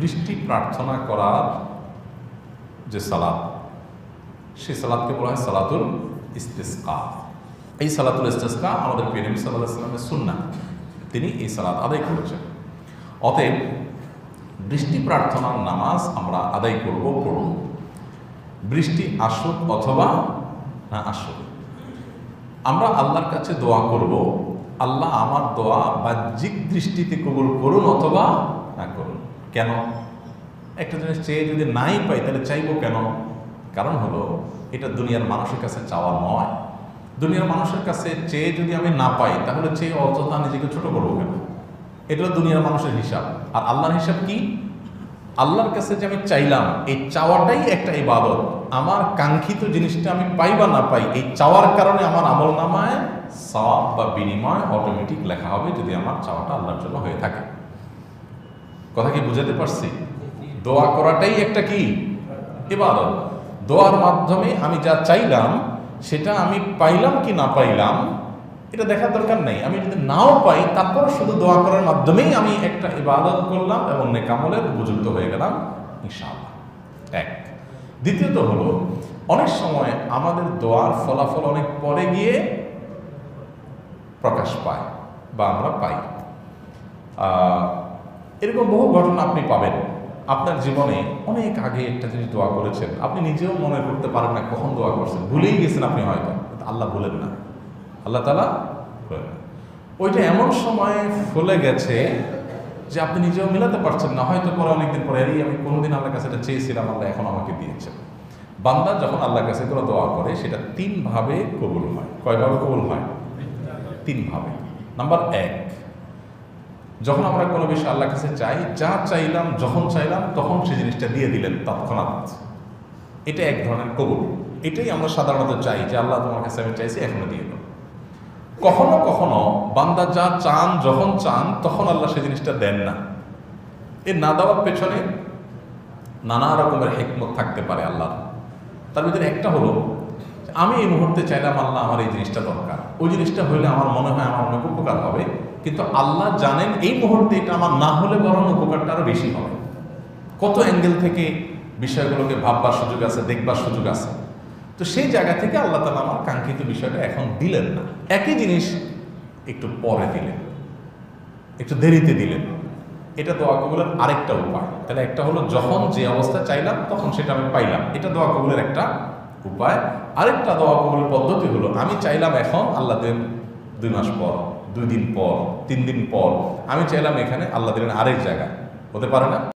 বৃষ্টি প্রার্থনা করার যে সালাদ সেই সালাদকে বলা হয় সালাতুল ইস্তেস্কা। এই সালাতুল ইস্তেস্কা আমাদের প্রেম সাল্লাহ ইসলামের সুন্না তিনি এই সালাদ আদায় করেছেন। অতএব বৃষ্টি প্রার্থনার নামাজ আমরা আদায় করব পড়ব। বৃষ্টি আসুক অথবা না আসুক, আমরা আল্লাহর কাছে দোয়া করব, আল্লাহ আমার দোয়া বাহ্যিক দৃষ্টিতে কবুল করুন অথবা না করুন। কেন? একটা জিনিস চেয়ে যদি নাই পাই, তাহলে চাইব কেন? কারণ হলো, এটা দুনিয়ার মানুষের কাছে চাওয়া নয়। দুনিয়ার মানুষের কাছে চেয়ে যদি আমি না পাই, তাহলে চেয়ে অযথা নিজেকে ছোট করব কেন? এটা দুনিয়ার মানুষের হিসাব। আর আল্লাহর হিসাব কি? আল্লাহর কাছে যে আমি চাইলাম, এই চাওয়াটাই একটা ইবাদত। আমার কাঙ্ক্ষিত জিনিসটা আমি পাই বা না পাই, এই চাওয়ার কারণে আমার আমল নামায় সওয়াব বা বিনিময় অটোমেটিক লেখা হবে যদি আমার চাওয়াটা আল্লাহর জন্য হয়ে থাকে। কথা কি বুঝাতে পারছি? দোয়া করাটাই একটা কি? ইবাদত। দোয়ার মাধ্যমে আমি যা চাইলাম, সেটা আমি পাইলাম কি না পাইলাম, এটা দেখার দরকার নেই। আমি যদি নাও পাই, তারপর শুধু দোয়া করার মাধ্যমেই আমি একটা ইবাদত করলাম এবং নেকামলের উপযুক্ত হয়ে গেলাম এক। দ্বিতীয়ত হলো, অনেক সময় আমাদের দোয়ার ফলাফল অনেক পরে গিয়ে প্রকাশ পায় বা আমরা পাই। এরকম বহু ঘটনা আপনি পাবেন। আপনার জীবনে অনেক আগে একটা জিনিস দোয়া করেছেন। আপনি নিজেও মনে করতে পারেন না কখন দোয়া করছেন। ভুলেই গেছেন আপনি হয়তো। আল্লাহ বলেন না। আল্লাহ তালা ওইটা এমন সময় ফলে গেছে যে আপনি নিজেও মিলাতে পারছেন না। হয়তো পরে অনেকদিন পরে এই আমি কোনোদিন আল্লাহর কাছে এটা চেয়েছিলাম, আল্লাহ এখন আমাকে দিয়েছেন। বান্দা যখন আল্লাহর কাছে কোনো দোয়া করে, সেটা তিনভাবে কবুল হয়। কয়ভাবে কবুল হয়? তিনভাবে নাম্বার এক যখন আমরা কোনো বিষয় আল্লাহর কাছে চাই, যা চাইলাম, যখন চাইলাম, তখন সেই জিনিসটা দিয়ে দিলেন তৎক্ষণাৎ। এটা এক ধরনের কবুল। এটাই আমরা সাধারণত চাই যে আল্লাহ তোমার কাছে আমি চাইছি, এখনও দিয়ে দাও কখনো কখনো বান্দা যা চান, যখন চান, তখন আল্লাহ সেই জিনিসটা দেন না। এ না দেওয়ার পেছনে নানা রকমের হেকমত থাকতে পারে আল্লাহ তার ভিতরে একটা হলো, আমি এই মুহূর্তে চাইলাম আল্লাহ আমার এই জিনিসটা দরকার। ওই জিনিসটা হইলে আমার মনে হয় আমার অনেক উপকার হবে। কিন্তু আল্লাহ জানেন এই মুহূর্তে এটা আমার না হলে বরং উপকারটা আরও বেশি হবে। কত অ্যাঙ্গেল থেকে বিষয়গুলোকে ভাববার সুযোগ আছে, দেখবার সুযোগ আছে। তো সেই জায়গা থেকে আল্লাহ তালা আমার কাঙ্ক্ষিত বিষয়টা এখন দিলেন না। একই জিনিস একটু পরে দিলেন। একটু দেরিতে দিলেন। এটা দোয়া কবুলের আরেকটা উপায়। তাহলে একটা হলো যখন যে অবস্থা চাইলাম, তখন সেটা আমি পাইলাম। এটা দোয়া কবুলের একটা উপায়। আরেকটা দোয়া কবুলের পদ্ধতি হলো, আমি চাইলাম এখন আল্লাহ দেন দুই মাস পর, দুই দিন পর, তিন দিন পর। আমি চাইলাম এখানে আল্লাহ দিলেন আরেক জায়গা। হতে পারে না?